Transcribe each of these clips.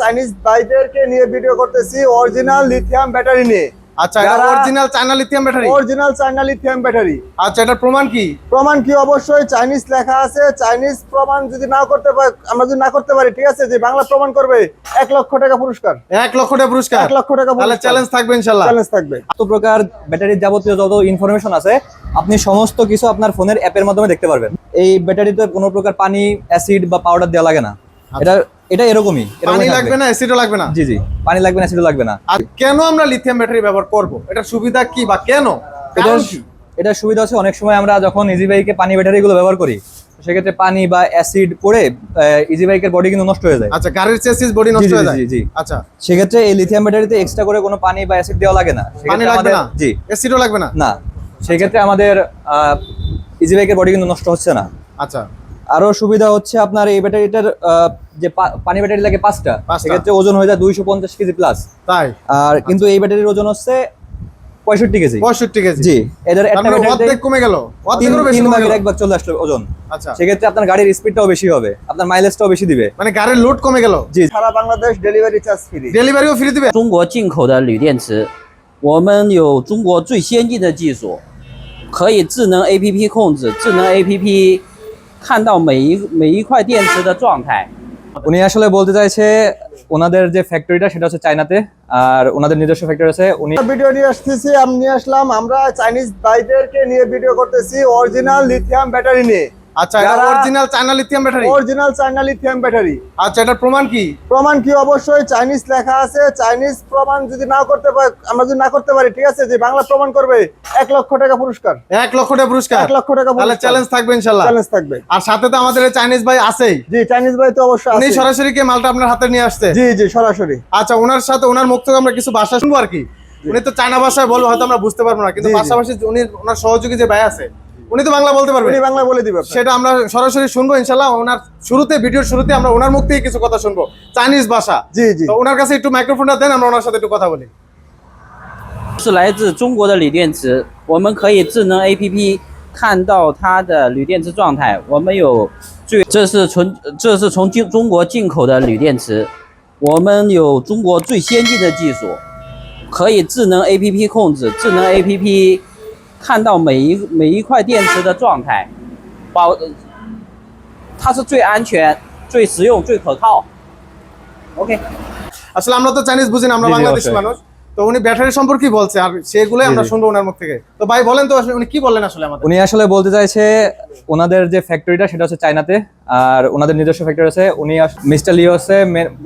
Chinese ভাইদেরকে নিয়ে video করতেছি অরিজিনাল লিথিয়াম ব্যাটারি নিয়ে। আচ্ছা এটা original China lithium battery original China lithium battery আচ্ছা এটার প্রমাণ কি? প্রমাণ কি? অবশ্যই চাইনিজ লেখা আছে। চাইনিজ প্রমাণ যদি না করতে পারি আমরা যদি না করতে পারি ঠিক আছে? যে বাংলা প্রমাণ করবে এক লক্ষ টাকা পুরস্কার। এক লক্ষ টাকা পুরস্কার? এক লক্ষ টাকা তাহলে চ্যালেঞ্জ থাকবে ইনশাল্লাহ চ্যালেঞ্জ থাকবে। এত প্রকার ব্যাটারির যাবতীয় যত ইনফরমেশন আছে আপনি সমস্ত কিছু আপনার ফোনের অ্যাপের মাধ্যমে দেখতে পারবেন। এই ব্যাটারিতে কোনো প্রকার পানি অ্যাসিড বা পাউডার দেওয়া লাগে না। এটা এটা এরকমই। পানি লাগবে। না অ্যাসিডও লাগবে না? জি জি পানি লাগবে না অ্যাসিডও লাগবে না। আর কেন আমরা লিথিয়াম ব্যাটারি ব্যবহার করব? এটা সুবিধা কি বা কেন? এটা সুবিধা আছে অনেক সময় আমরা যখন ইজি বাইকে পানি ব্যাটারিগুলো ব্যবহার করি সেক্ষেত্রে পানি বা অ্যাসিড পড়ে ইজি বাইকের বডি কিন্তু নষ্ট হয়ে যায়। আচ্ছা গাড়ির চেসিস বডি নষ্ট হয়ে যায়? জি, জি। আচ্ছা। সেক্ষেত্রে এই লিথিয়াম ব্যাটারিতে এক্সট্রা করে কোনো পানি বা অ্যাসিড দেওয়া লাগে না। পানি লাগবে না? জি। অ্যাসিডও লাগবে না? না। সেক্ষেত্রে আমাদের ইজি বাইকের বডি কিন্তু নষ্ট হচ্ছে না। আচ্ছা। আরও সুবিধা হচ্ছে আপনার এই ব্যাটারিটার যে পা- পানি ব্যাটারি লাগে পাঁচটা পাঁচটা। সেক্ষেত্রে ওজন হয়ে যায় দুইশো পঞ্চাশ কেজি প্লাস তাই আর কিন্তু এই ব্যাটারির ওজন হচ্ছে পঁয়ষট্টি কেজি পঁয়ষট্টি কেজি জি এদের তার একটা মানে ব্যাটারিতে অর্ধেক কমে গেল তিন অর্ধেকেরও বেশি তিন কমে ভাগের গেল এক ভাগ চলে আসলো ওজন আচ্ছা সেক্ষেত্রে আপনার গাড়ির স্পিডটাও বেশি হবে আপনার মাইলেজটাও বেশি দিবে মানে গাড়ির লোড কমে গেল জি সারা বাংলাদেশ ডেলিভারি চার্জ ফ্রি ডেলিভারিও ফ্রি দিবে 中国进口的铝电池，我们有中国最先进的技术，可以智能 APP 控制，智能 APP 看到每一每一块电池的状态。 উনি আসলে বলতে চাইছে, ওনাদের যে ফ্যাক্টরিটা সেটা হচ্ছে চায়নাতে, আর ওনাদের নিজস্ব ফ্যাক্টরি আছে, উনি ভিডিও নিয়ে আসতেছি, আমি নিয়ে আসলাম, আমরা চাইনিজ ভাইদেরকে নিয়ে ভিডিও করতেছি অরিজিনাল লিথিয়াম ব্যাটারি নিয়ে। আচ্ছা এটা original China lithium battery original China lithium battery আচ্ছা এটার প্রমাণ কি? প্রমাণ কি? অবশ্যই চাইনিজ লেখা আছে। চাইনিজ প্রমাণ যদি না করতে পারি আমরা যদি না করতে পারি ঠিক আছে? যে বাংলা প্রমাণ করবে এক লক্ষ টাকা পুরস্কার। এক লক্ষ টাকা পুরস্কার? এক লক্ষ টাকা তাহলে চ্যালেঞ্জ থাকবে ইনশাল্লাহ। চ্যালেঞ্জ থাকবে। আর সাথে তো আমাদের চাইনিজ ভাই আছেই। জি চাইনিজ ভাই তো অবশ্যই উনি সরাসরি কে? মালটা আপনার হাতে নিয়ে আসছে। জি জি সরাসরি। আচ্ছা ওনার সাথে ওনার মুখ থেকে আমরা কিছু ভাষা শুনব আর কি। উনি তো চায়না ভাষায় বলব হয়তো আমরা বুঝতে পারব না। কিন্তু। পাশাপাশি উনি ওনার সহযোগী যে ভাই আছে উনি তো বাংলা বলতে পারবে উনি বাংলা বলে দিবে আপনাকে। সেটা আমরা সরাসরি শুনবো ইনশাল্লাহ ওনার শুরুতে ভিডিওর শুরুতে আমরা ওনার মুখ থেকে কিছু কথা শুনবো চাইনিজ ভাষা জি জি তো ওনার কাছে একটু মাইক্রোফোনটা দেন আমরা ওনার সাথে একটু কথা বলি 是来自中国的锂电池，我们可以智能 APP 看到它的锂电池状态。我们有最，这是纯，这是从进中国进口的铝电池，我们有中国最先进的技术，可以智能 APP 控制，智能 APP 看到每一每一块电池的状态，保，它是最安全、最实用、最可靠。OK。 আসলে আমরা তো চাইনিজ বুঝি না আমরা জি, জি, বাংলাদেশি অবশ্যই। মানুষ তো উনি ব্যাটারি সম্পর্কে বলছে আর সেগুলোই আমরা। শুনব ওনার মুখ থেকে। তো ভাই বলেন তো উনি কি বললেন আসলে আমাদের? উনি আসলে বলতে চাইছে ওনাদের যে ফ্যাক্টরিটা সেটা হচ্ছে চায়নাতে আর ওনাদের নিজস্ব ফ্যাক্টরি আছে। উনি মিস্টার লিও হচ্ছে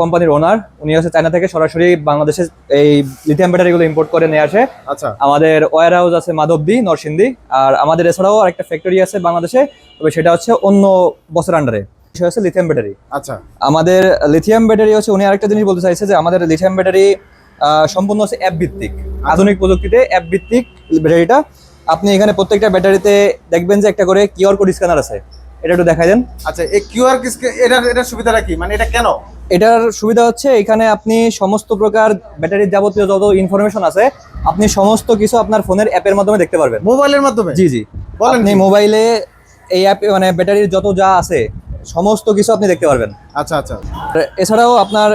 কোম্পানির ওনার উনি হচ্ছে চায়না থেকে সরাসরি বাংলাদেশে এই লিথিয়াম ব্যাটারিগুলো ইম্পোর্ট করে নিয়ে আসে। আচ্ছা। আমাদের ওয়ার হাউস আছে মাধবদী নরসিংদী আর আমাদের এছাড়াও আরেকটা ফ্যাক্টরি আছে বাংলাদেশে তবে সেটা হচ্ছে অন্য বছর আন্ডারে হচ্ছে লিথিয়াম ব্যাটারি আচ্ছা। আমাদের লিথিয়াম ব্যাটারি হচ্ছে উনি আরেকটা জিনিস বলতে চাইছে যে আমাদের লিথিয়াম ব্যাটারি সম্পূর্ণ হচ্ছে অ্যাপ ভিত্তিক। আধুনিক প্রযুক্তিতে অ্যাপ ভিত্তিক ব্যাটারিটা। আপনি এখানে প্রত্যেকটা ব্যাটারিতে দেখবেন যে একটা করে কিউআর কোড স্ক্যানার আছে। এটা একটু দেখাই দেন। আচ্ছা এই কিউআর এটার এটার সুবিধাটা কি? মানে এটা কেন? এটার সুবিধা হচ্ছে এখানে আপনি সমস্ত প্রকার ব্যাটারির যাবতীয় যত ইনফরমেশন আছে আপনি সমস্ত কিছু আপনার ফোনের অ্যাপের মাধ্যমে দেখতে পারবেন। মোবাইলের মাধ্যমে? জি জি। বলেন আপনি মোবাইলে এই অ্যাপ মানে ব্যাটারির যত যা আছে সমস্ত কিছু আপনি দেখতে পারবেন। আচ্ছা আচ্ছা। এছাড়াও আপনার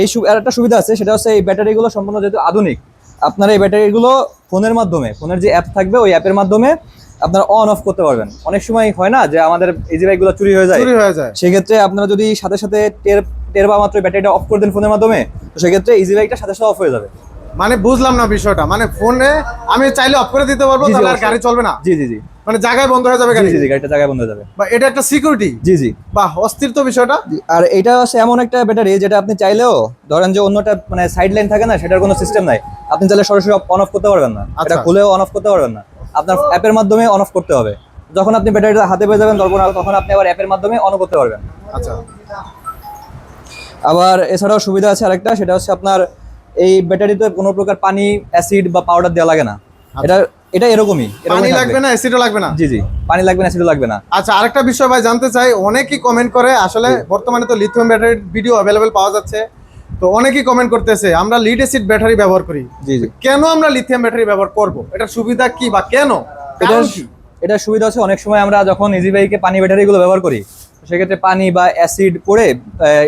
এই আর একটা সুবিধা আছে সেটা হচ্ছে এই ব্যাটারিগুলো সম্পূর্ণ যেহেতু আধুনিক আপনার এই ব্যাটারিগুলো ফোনের মাধ্যমে ফোনের যে অ্যাপ থাকবে ওই অ্যাপের মাধ্যমে আপনারা অন অফ করতে পারবেন। অনেক সময় হয় না যে আমাদের বাইকগুলো চুরি হয়ে যায়। চুরি হয়ে যায়। সেক্ষেত্রে আপনারা যদি সাথে সাথে টের টের বা মাত্র ব্যাটারিটা অফ করে দেন ফোনের মাধ্যমে তো সেক্ষেত্রে ইজি বাইকটা সাথে সাথে অফ হয়ে যাবে। মানে বুঝলাম না বিষয়টা। মানে ফোনে আমি চাইলে অফ করে দিতে পারব তাহলে আর গাড়ি চলবে না। জি জি জি। মানে জায়গায় বন্ধ হয়ে যাবে গাড়ি। জি জি গাড়িটা জায়গায় বন্ধ হয়ে যাবে। বা এটা একটা সিকিউরিটি জি জি। বা অস্থির তো বিষয়টা। আর এটা হচ্ছে এমন একটা ব্যাটারি যেটা আপনি চাইলেও ধরেন যে অন্যটা মানে সাইড লাইন থাকে না সেটার কোনো সিস্টেম নাই। আপনি চাইলে সরাসরি অন অফ করতে পারবেন না। এটা আচ্ছা। খুলেও অন অফ করতে পারবেন না। আপনার অ্যাপের মাধ্যমে অন অফ করতে হবে। যখন আপনি ব্যাটারিটা হাতে পেয়ে যাবেন তখন তখন আপনি আবার অ্যাপের মাধ্যমে অন করতে পারবেন। আচ্ছা। আবার এছাড়াও সুবিধা আছে আরেকটা সেটা হচ্ছে আপনার এই ব্যাটারিতে কোনো প্রকার পানি অ্যাসিড বা পাউডার দেওয়া লাগে না। এটা এটা এরকমই পানি লাগবে না অ্যাসিডও লাগবে না? জি জি পানি লাগবে না অ্যাসিডও লাগবে না। আচ্ছা আরেকটা বিষয় ভাই জানতে চাই অনেকেই কমেন্ট করে আসলে বর্তমানে তো লিথিয়াম ব্যাটারির ভিডিও অ্যাভেলেবেল পাওয়া যাচ্ছে তো অনেকেই কমেন্ট করতেছে আমরা লিড অ্যাসিড ব্যাটারি ব্যবহার করি। জি জি। কেন আমরা লিথিয়াম ব্যাটারি ব্যবহার করব? এটার সুবিধা কি বা কেন? এটা এটার সুবিধা আছে অনেক সময় আমরা যখন ইজি বাইকে পানি ব্যাটারিগুলো ব্যবহার করি সেক্ষেত্রে পানি বা অ্যাসিড পড়ে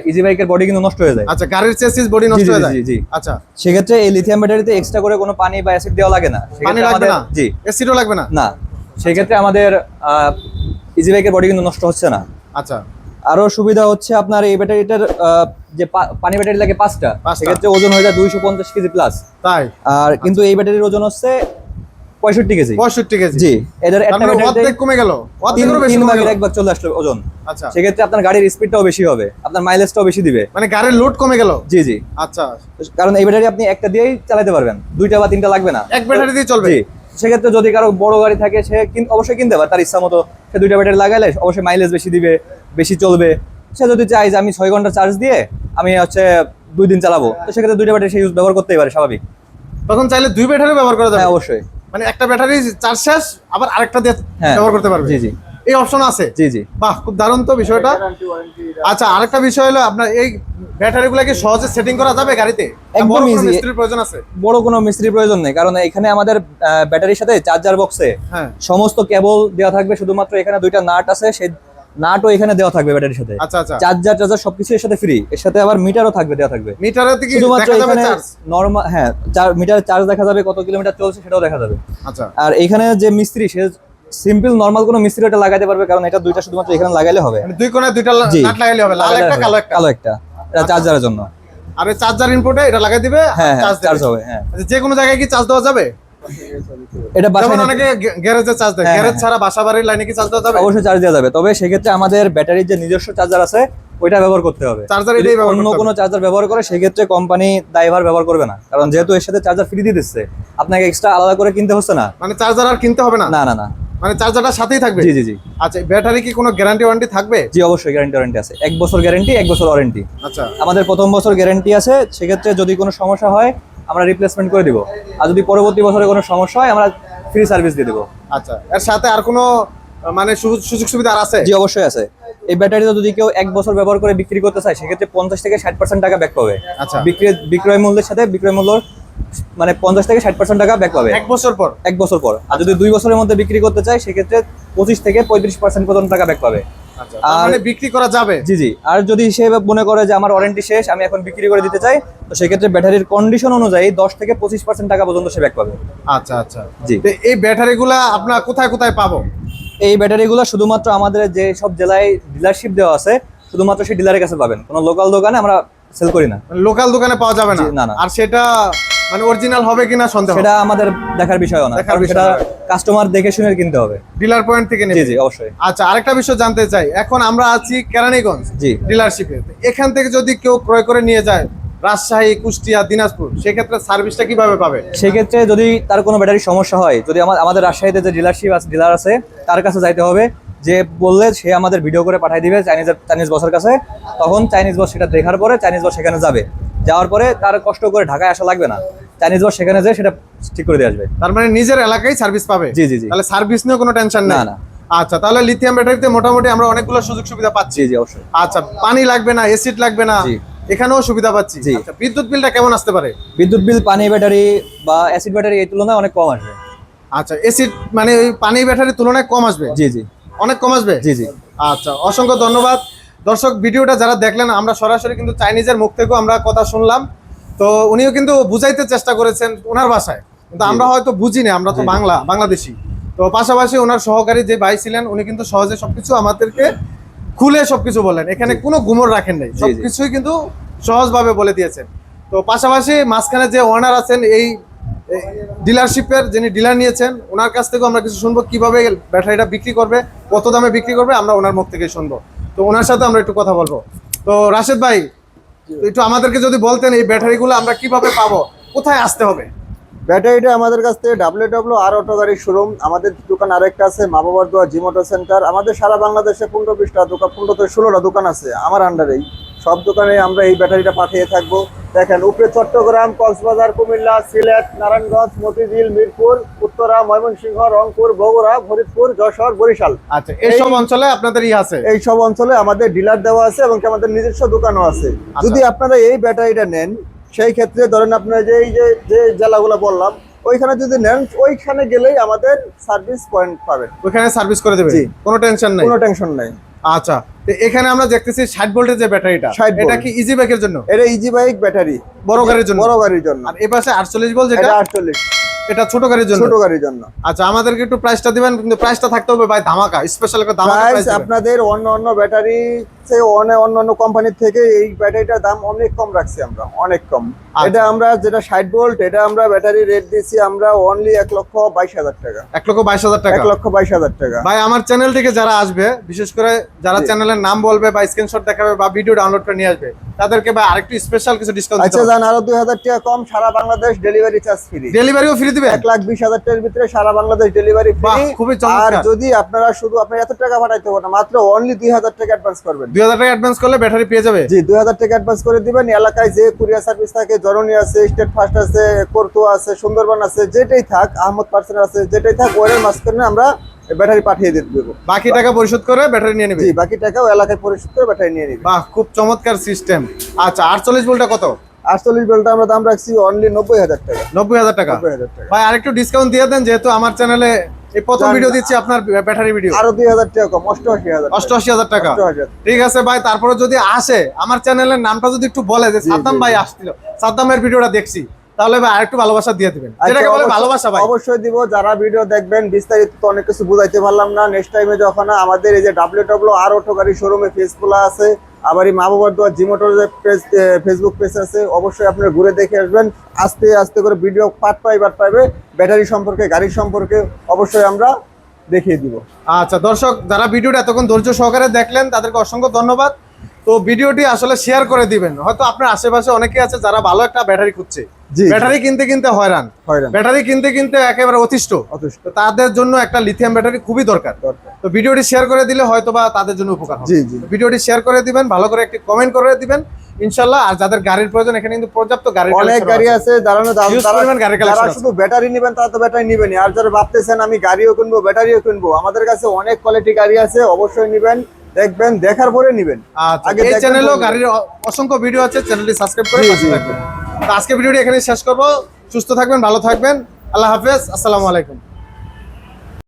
ইজি বাইকের বডি কিন্তু নষ্ট হয়ে যায়। আচ্ছা গাড়ির চেসিস বডি নষ্ট হয়ে যায়? জি, জি। আচ্ছা। সেক্ষেত্রে এই লিথিয়াম ব্যাটারিতে এক্সট্রা করে কোনো পানি বা অ্যাসিড দেওয়া লাগে না। পানি লাগবে আমাদের- না? জি। এসিডও লাগবে না? না। সেক্ষেত্রে আমাদের ইজি বাইকের বডি কিন্তু নষ্ট হচ্ছে না। আচ্ছা। আরও সুবিধা হচ্ছে আপনার এই ব্যাটারিটার যে পানি ব্যাটারি লাগে পাঁচটা। পাঁচটা। সেক্ষেত্রে ওজন হয়ে যায় দুইশো পঞ্চাশ কেজি প্লাস তাই? আর কিন্তু এই ব্যাটারির ওজন হচ্ছে পঁয়ষট্টি কেজি। পঁয়ষট্টি কেজি। জি এদের একটা মানে অর্ধেক কমে গেল। বেশি কমে গেল। এক ভাগ চলে আসলো ওজন। আচ্ছা। সেক্ষেত্রে আপনার গাড়ির স্পিডটাও বেশি হবে আপনার মাইলেজটাও বেশি দিবে। মানে গাড়ির লোড কমে গেল? জি জি। আচ্ছা। কারণ এই ব্যাটারি আপনি একটা দিয়েই চালাতে পারবেন দুইটা বা তিনটা লাগবে না। এক ব্যাটারি দিয়ে চলবে? জি। সেক্ষেত্রে যদি কারও বড় গাড়ি থাকে সে অবশ্যই কিনতে পারে তার ইচ্ছা মতো সে দুইটা ব্যাটারি লাগাইলে অবশ্যই মাইলেজ বেশি দিবে বেশি চলবে। সে যদি চাই যে আমি ছয় ঘণ্টা চার্জ দিয়ে আমি হচ্ছে দুই দিন চালাবো তো সেক্ষেত্রে দুইটা ব্যাটারি সে ইউজ ব্যবহার করতেই পারে স্বাভাবিক। তখন চাইলে দুই ব্যাটারি ব্যবহার করা যাবে। হ্যাঁ অবশ্যই। মানে একটা ব্যাটারি চার্জ শেষ আবার আরেকটা দিয়ে হ্যাঁ। ব্যবহার করতে পারবে। জি, জি। এই অপশন আছে? জি জি। বাহ খুব দারুণ তো বিষয়টা। আচ্ছা আরেকটা বিষয় হলো আপনার এই ব্যাটারিগুলো কি সহজে সেটিং করা যাবে গাড়িতে? একদম ইজি মিস্ত্রির প্রয়োজন আছে? বড় কোনো মিস্ত্রির প্রয়োজন নেই কারণ এখানে আমাদের ব্যাটারির সাথে চার্জার বক্সে হ্যাঁ। সমস্ত কেবল দেওয়া থাকবে শুধুমাত্র এখানে দুইটা নাট আছে সেই নাটও এখানে দেওয়া থাকবে ব্যাটারির সাথে। আচ্ছা আচ্ছা। চার্জার চার্জার সবকিছু এর সাথে ফ্রি এর সাথে আবার মিটারও থাকবে দেওয়া থাকবে। মিটারে শুধুমাত্র এখানে নরমাল হ্যাঁ মিটার চার্জ দেখা যাবে কত কিলোমিটার চলছে সেটাও দেখা যাবে। আচ্ছা। আর এখানে যে মিস্ত্রি সে সিম্পল নরমাল কোনো মিস্ত্রি এটা লাগাতে পারবে কারণ এটা দুইটা শুধুমাত্র এখানে লাগাইলে হবে। মানে দুই কোণায় দুইটা লাগাইলে হবে লাল একটা কালো একটা। কালো একটা। এটা চার্জারের জন্য। আর চার্জার ইনপুটে এটা লাগাই দিবে হ্যাঁ হ্যাঁ চার্জ চার্জ হবে হ্যাঁ। আচ্ছা যে কোনো জায়গায় কি চার্জ দেওয়া যাবে? এটা অনেকে গ্যারেজে চার্জ দেয়। হ্যাঁ, গ্যারেজ হ্যাঁ। ছাড়া বাসা বাড়ির লাইনে কি চার্জ দেওয়া যাবে? অবশ্যই চার্জ দেওয়া যাবে। তবে সেক্ষেত্রে আমাদের ব্যাটারির যে নিজস্ব চার্জার আছে ওইটা ব্যবহার করতে হবে। চার্জার এটাই ব্যবহার অন্য কোনো চার্জার ব্যবহার করে সেক্ষেত্রে কোম্পানি দায়ভার ব্যবহার করবে না। কারণ যেহেতু এর সাথে চার্জার ফ্রি দিয়ে দিচ্ছে আপনাকে এক্সট্রা আলাদা করে কিনতে হচ্ছে না। মানে চার্জার আর কিনতে হবে না? না না না। মানে চার্জারটা সাথেই থাকবে? জি জি জি। আচ্ছা ব্যাটারি কি কোনো গ্যারান্টি ওয়ারেন্টি থাকবে? জি অবশ্যই গ্যারান্টি ওয়ারেন্টি আছে। এক বছর গ্যারান্টি এক বছর ওয়ারেন্টি আচ্ছা। আমাদের প্রথম বছর গ্যারান্টি আছে। সেক্ষেত্রে যদি কোনো সমস্যা হয় আমরা রিপ্লেসমেন্ট করে দিব। আর যদি পরবর্তী বছরে কোনো সমস্যা হয় আমরা ফ্রি সার্ভিস দিয়ে দেবো। আচ্ছা এর সাথে আর কোনো মানে সুযোগ সুবিধা আর আছে? জি অবশ্যই আছে। এই ব্যাটারিটা যদি কেউ এক বছর ব্যবহার করে বিক্রি করতে চায় সেক্ষেত্রে পঞ্চাশ থেকে ষাট পার্সেন্ট টাকা ব্যাক পাবে। আচ্ছা। বিক্রি বিক্রয় মূল্যের সাথে বিক্রয় মূল্য মানে পঞ্চাশ থেকে ষাট পার্সেন্ট টাকা ব্যাক পাবে। এক বছর পর? এক বছর পর। আর যদি দুই বছরের মধ্যে বিক্রি করতে চায় সেক্ষেত্রে পঁচিশ থেকে পঁয়ত্রিশ পার্সেন্ট পর্যন্ত টাকা ব্যাক পাবে। আর- মানে বিক্রি করা যাবে? জি জি। আর যদি সে মনে করে যে আমার ওয়ারেন্টি শেষ আমি এখন বিক্রি করে দিতে চাই তো সেক্ষেত্রে ব্যাটারির কন্ডিশন অনুযায়ী দশ থেকে পঁচিশ পার্সেন্ট টাকা পর্যন্ত সে ব্যাক পাবে। আচ্ছা আচ্ছা। জি। তো এই ব্যাটারিগুলা আপনার কোথায় কোথায় পাবো? এই ব্যাটারিগুলো শুধুমাত্র আমাদের যে সব জেলায় ডিলারশিপ দেওয়া আছে শুধুমাত্র সেই ডিলারের কাছে পাবেন। কোনো লোকাল দোকানে আমরা সেল করি না। লোকাল দোকানে পাওয়া যাবে না, না। আর সেটা মানে অরিজিনাল হবে কিনা সন্দেহ সেটা আমাদের দেখার বিষয় না। দেখার বিষয় সেটা কাস্টমার দেখে শুনে কিনতে হবে। ডিলার পয়েন্ট থেকে জি নেবে। জি অবশ্যই। আচ্ছা আরেকটা বিষয় জানতে চাই। এখন আমরা আছি কেরানীগঞ্জ জি। ডিলারশিপে এখান থেকে যদি কেউ ক্রয় করে নিয়ে যায় রাজশাহী কুষ্টিয়া দিনাজপুর সেক্ষেত্রে সার্ভিসটা কীভাবে পাবে? সেক্ষেত্রে যদি তার কোনো ব্যাটারির সমস্যা হয় যদি আমাদের রাজশাহীতে যে ডিলারশিপ আছে ডিলার আছে তার কাছে যাইতে হবে। যে বললে সে আমাদের ভিডিও করে পাঠিয়ে দিবে চাইনিজের চাইনিজ বসের কাছে। তখন চাইনিজ বস সেটা দেখার পরে চাইনিজ বস সেখানে যাবে। যাওয়ার পরে তার কষ্ট করে ঢাকায় আসা লাগবে না। চাইনিজ বস সেখানে যেয়ে সেটা ঠিক করে দিয়ে আসবে। তার মানে নিজের এলাকায় সার্ভিস পাবে? জি, জি, জি। তাহলে সার্ভিস নিয়ে কোনো টেনশন না, না। আচ্ছা তাহলে লিথিয়াম ব্যাটারিতে মোটামুটি আমরা অনেকগুলো সুযোগ সুবিধা পাচ্ছি। জি অবশ্যই। আচ্ছা পানি লাগবে না এসিড লাগবে না জি। এখানেও সুবিধা পাচ্ছি। জি। আচ্ছা বিদ্যুৎ বিলটা কেমন আসতে পারে? বিদ্যুৎ বিল পানি ব্যাটারি বা অ্যাসিড ব্যাটারি এই তুলনায় অনেক কম আসবে। আচ্ছা এসিড মানে ওই পানি ব্যাটারির তুলনায় কম আসবে? জি জি। অনেক কম আসবে? জি জি। আচ্ছা অসংখ্য ধন্যবাদ। দর্শক ভিডিওটা যারা দেখলেন আমরা সরাসরি কিন্তু চাইনিজের মুখ থেকেও আমরা কথা শুনলাম। তো উনিও কিন্তু বুঝাইতে চেষ্টা করেছেন ওনার ভাষায় কিন্তু আমরা হয়তো বুঝি না আমরা তো বাংলা বাংলাদেশি। তো পাশাপাশি ওনার সহকারী যে ভাই ছিলেন উনি কিন্তু সহজে সবকিছু আমাদেরকে খুলে সবকিছু বলেন। এখানে কোনো গুমর রাখেন নাই। সবকিছুই কিন্তু সহজভাবে বলে দিয়েছেন। তো পাশাপাশি মাঝখানে যে ওনার আছেন এই ডিলারশিপের যিনি ডিলার নিয়েছেন ওনার কাছ থেকেও আমরা কিছু শুনব। কীভাবে ব্যাটারিটা বিক্রি করবে কত দামে বিক্রি করবে আমরা ওনার মুখ থেকে শুনব। তো ওনার সাথে আমরা একটু কথা বলব। তো রাশেদ ভাই, একটু আমাদেরকে যদি বলতেন এই ব্যাটারিগুলো আমরা কীভাবে পাবো? কোথায় আসতে হবে? ব্যাটারিটা আমাদের কাছ থেকে ডাব্লিউ ডাব্লিউ আর অটো গাড়ি শোরুম, আমাদের দোকান আরেকটা আছে, মা বাবার দোয়া জিমোটো সেন্টার। আমাদের সারা বাংলাদেশে পনেরো বিশটা দোকান, পনেরো থেকে ষোলোটা দোকান আছে আমার আন্ডারেই সব দোকানে আমরা এই ব্যাটারিটা পাঠিয়ে থাকব। দেখেন উপরে চট্টগ্রাম কক্সবাজার কুমিল্লা সিলেট নারায়ণগঞ্জ মতিঝিল মিরপুর উত্তরা ময়মনসিংহ রংপুর বগুড়া ফরিদপুর যশোর বরিশাল। আচ্ছা এইসব অঞ্চলে আপনাদের ই আছে? এই সব অঞ্চলে আমাদের ডিলার দেওয়া আছে এবং আমাদের নিজস্ব দোকানও আছে। যদি আপনারা এই ব্যাটারিটা নেন সেই ক্ষেত্রে ধরেন আপনারা যে এই যে যে জেলাগুলো বললাম ওইখানে যদি নেন ওইখানে গেলেই আমাদের সার্ভিস পয়েন্ট পাবেন। ওইখানে সার্ভিস করে দেবে? কোনো টেনশন নেই? কোনো টেনশন নাই। আচ্ছা তো এখানে আমরা দেখতেছি ষাট ভোল্টের যে ব্যাটারিটা 60 এটা কি ইজি বাইকের জন্য? এটা ইজি বাইক ব্যাটারি। বড় গাড়ির জন্য। বড় গাড়ির জন্য। আর এই পাশে আটচল্লিশ ভোল্ট যেটা এটা আটচল্লিশ। এটা ছোট গাড়ির জন্য। ছোট গাড়ির জন্য। আচ্ছা আমাদেরকে একটু প্রাইসটা দিবেন কিন্তু প্রাইসটা থাকতে হবে ভাই ধামাকা স্পেশাল একটা ধামাকা প্রাইস আপনাদের অন্য অন্য ব্যাটারি অন্য অন্য কোম্পানির থেকে এই ব্যাটারিটার দাম অনেক কম রাখছি আমরা অনেক কম। আচ্ছা। এটা আমরা যেটা ষাট ভোল্ট এটা আমরা ব্যাটারি রেট দিয়েছি আমরা অনলি এক লক্ষ বাইশ হাজার টাকা। এক লক্ষ বাইশ হাজার টাকা? এক লক্ষ বাইশ হাজার টাকা। ভাই আমার চ্যানেল থেকে যারা আসবে বিশেষ করে যারা চ্যানেলের নাম বলবে বা স্ক্রিনশট দেখাবে বা ভিডিও ডাউনলোড করে নিয়ে আসবে তাদেরকে ভাই আরেকটু স্পেশাল কিছু ডিসকাউন্ট আচ্ছা জান আরও দুই হাজার টাকা কম সারা বাংলাদেশ ডেলিভারি চার্জ ফ্রি ডেলিভারিও ফ্রি দিবে এক লাখ বিশ হাজার টাকার ভিতরে সারা বাংলাদেশ ডেলিভারি ফ্রি খুবই আর যদি আপনারা শুধু আপনার এত টাকা পাঠাইতে হবে না মাত্র অনলি দুই হাজার টাকা অ্যাডভান্স করবেন। দুই হাজার টাকা অ্যাডভান্স করলে ব্যাটারি পেয়ে যাবে? জি দুই হাজার টাকা অ্যাডভান্স করে দিবেন। এলাকায় যে কুরিয়ার সার্ভিস থাকে জরনি আছে স্টেট ফার্স্ট আছে করতো আছে সুন্দরবন আছে যেটাই থাক আহমদ পার্সেল আছে যেটাই থাক মাঝখানে আমরা ব্যাটারি পাঠিয়ে দিয়ে দেবো। বাকি টাকা পরিশোধ করে ব্যাটারি নিয়ে নেবে? বাকি টাকাও এলাকায় পরিশোধ করে ব্যাটারি নিয়ে নিবে। বাহ খুব চমৎকার সিস্টেম আচ্ছা আটচল্লিশ কত? আটচল্লিশ বেলটা আমরা দাম রাখছি অনলি নব্বই হাজার টাকা। নব্বই হাজার টাকা। নব্বই হাজার টাকা। ভাই আরেকটু ডিসকাউন্ট দিয়ে দেন যেহেতু আমার চ্যানেলে এই প্রথম ভিডিও দিচ্ছি আপনার ব্যাটারি ভিডিও আরও দুই হাজার টাকা কম অষ্টআশি হাজার অষ্টআশি হাজার টাকা। ঠিক আছে ভাই তারপরে যদি আসে আমার চ্যানেলের নামটা যদি একটু বলে যে সাদ্দাম ভাই আসছিল সাদ্দামের ভিডিওটা দেখছি তাহলে ভাই আরেকটু ভালোবাসা দিয়ে দিবেন। আচ্ছা, যেটাকে বলে ভালোবাসা ভাই। অবশ্যই দিব যারা ভিডিও দেখবেন বিস্তারিত তো অনেক কিছু বুঝাইতে পারলাম না। নেক্সট টাইমে যখন আমাদের এই যে ডাব্লিউ ডাব্লিউ আর অটো গাড়ি শোরুমে পেজ খোলা আছে আবার এই মা বাবার দোয়া জিমোটোর যে পেজ ফেসবুক পেজ আছে, অবশ্যই আপনারা ঘুরে দেখে আসবেন। আস্তে আস্তে করে ভিডিও পার্ট পাই পার্ট পাইবে। ব্যাটারি সম্পর্কে, গাড়ি সম্পর্কে অবশ্যই আমরা দেখিয়ে দিব। আচ্ছা দর্শক, যারা ভিডিওটা এতক্ষণ ধৈর্য সহকারে দেখলেন, তাদেরকে অসংখ্য ধন্যবাদ। তো ভিডিওটি আসলে শেয়ার করে দিবেন। হয়তো আপনার আশেপাশে অনেকে আছে যারা ভালো একটা ব্যাটারি খুঁজছে। ব্যাটারি কিনতে কিনতে হয়রান। ব্যাটারি কিনতে কিনতে একেবারে অতিষ্ঠ। অতুষ্ট তো তাদের জন্য একটা লিথিয়াম ব্যাটারি খুবই দরকার। তো ভিডিওটি শেয়ার করে দিলে হয়তো বা তাদের জন্য উপকার হবে। জি জি। ভিডিওটি শেয়ার করে দিবেন ভালো করে একটি কমেন্ট করে দিবেন ইনশাল্লাহ। আর যাদের গাড়ির প্রয়োজন এখানে কিন্তু পর্যাপ্ত গাড়ি অনেক গাড়ি আছে। যারা শুধু ব্যাটারি নেবেন তারা তো ব্যাটারি নিবেনই। আর যারা ভাবতেছেন আমি গাড়িও কিনবো ব্যাটারিও কিনবো। আমাদের কাছে অনেক কোয়ালিটি গাড়ি আছে অবশ্যই নিবেন। দেখবেন দেখার পরে নিবেন। আচ্ছা আগে এই চ্যানেলেও গাড়ির অসংখ্য ভিডিও আছে চ্যানেলটি সাবস্ক্রাইব করে পাশে থাকবেন। আজকে ভিডিওটি এখানে শেষ করব। সুস্থ থাকবেন ভালো থাকবেন। আল্লাহ হাফেজ। আসসালামু আলাইকুম।